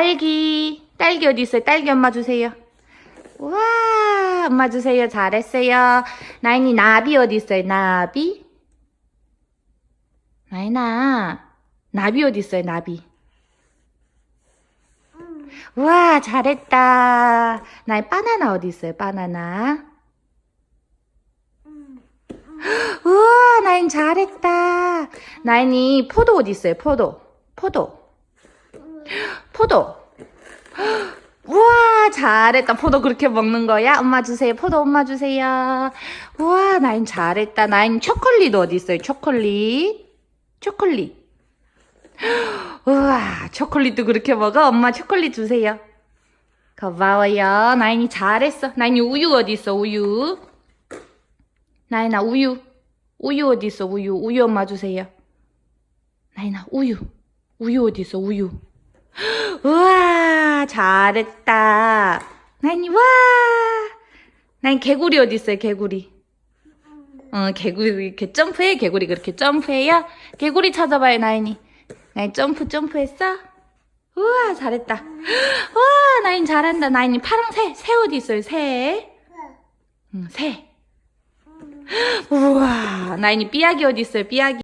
딸기. 딸기 어디 있어요? 딸기 엄마 주세요. 우와, 엄마 주세요. 잘했어요. 나인이 나비 어디 있어요? 나비? 나인아, 나비 어디 있어요? 나비. 우와, 잘했다. 나인 바나나 어디 있어요? 바나나. 우와, 나인 잘했다. 나인이 포도 어디 있어요? 포도. 포도. 포도. 우와, 잘했다. 포도 그렇게 먹는 거야? 엄마 주세요. 포도 엄마 주세요. 우와, 나인 잘했다. 나인 초콜릿 어디 있어요? 초콜릿. 초콜릿. 우와, 초콜릿도 그렇게 먹어? 엄마 초콜릿 주세요. 고마워요. 나인이 잘했어. 나인이 우유 어디 있어? 우유. 나인아, 우유. 우유 어디 있어? 우유. 우유 엄마 주세요. 나인아, 우유. 우유 어디 있어? 우유. 우와, 잘했다. 나인이, 와. 나인 개구리 어디 있어요? 개구리. 어, 개구리 이렇게 점프해? 개구리 그렇게 점프해요? 개구리 찾아봐요, 나인이. 나인 점프, 점프했어? 우와, 잘했다. 우와, 나인 잘한다. 나인이 파랑 새, 새 어디 있어요? 새. 응, 새. 우와, 나인이 삐약이 어디 있어요? 삐약이.